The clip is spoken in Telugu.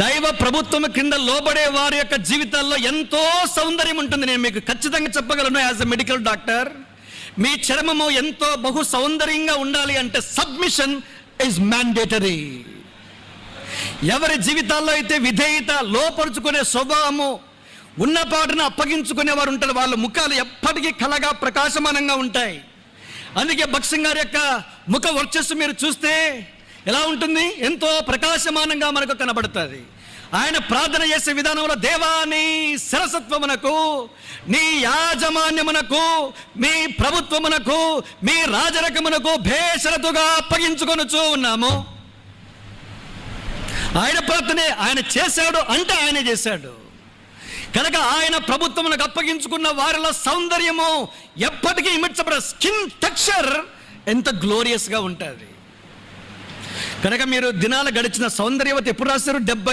దైవ ప్రభుత్వం కింద లోబడే వారి యొక్క జీవితాల్లో ఎంతో సౌందర్యం ఉంటుంది. నేను మీకు ఖచ్చితంగా చెప్పగలను యాజ్ ఎ మెడికల్ డాక్టర్. మీ చర్మము ఎంతో బహు సౌందర్యంగా ఉండాలి అంటే సబ్మిషన్ ఇస్ మ్యాండేటరీ ఎవరి జీవితాల్లో అయితే విధేయత లోపరుచుకునే స్వభావము ఉన్నపాటును అప్పగించుకునే వారు ఉంటారు. వాళ్ళ ముఖాలు ఎప్పటికీ కలగా ప్రకాశమానంగా ఉంటాయి. అందుకే భక్సింగ్ గారి యొక్క ముఖ వర్చస్సు మీరు చూస్తే ఎలా ఉంటుంది? ఎంతో ప్రకాశమానంగా మనకు కనబడుతుంది. ఆయన ప్రార్థన చేసే విధానంలో దేవా నీ శరసత్వమునకు నీ యాజమాన్యమునకు మీ ప్రభుత్వమునకు మీ రాజరకమునకు భేషరతుగా అప్పగించుకొనుచూ ఉన్నాము. ఆయన ప్రార్థనే ఆయన చేశాడు అంటే ఆయన చేశాడు. కనుక ఆయన ప్రభుత్వమునకు అప్పగించుకున్న వారిలో సౌందర్యము ఎప్పటికీ ఇమిడ్చబడ స్కిన్ టెక్స్చర్ ఎంత గ్లోరియస్గా ఉంటుంది. కనుక మీరు దినాలు గడిచిన సౌందర్యవతి ఎప్పుడు రాశారు? డెబ్బై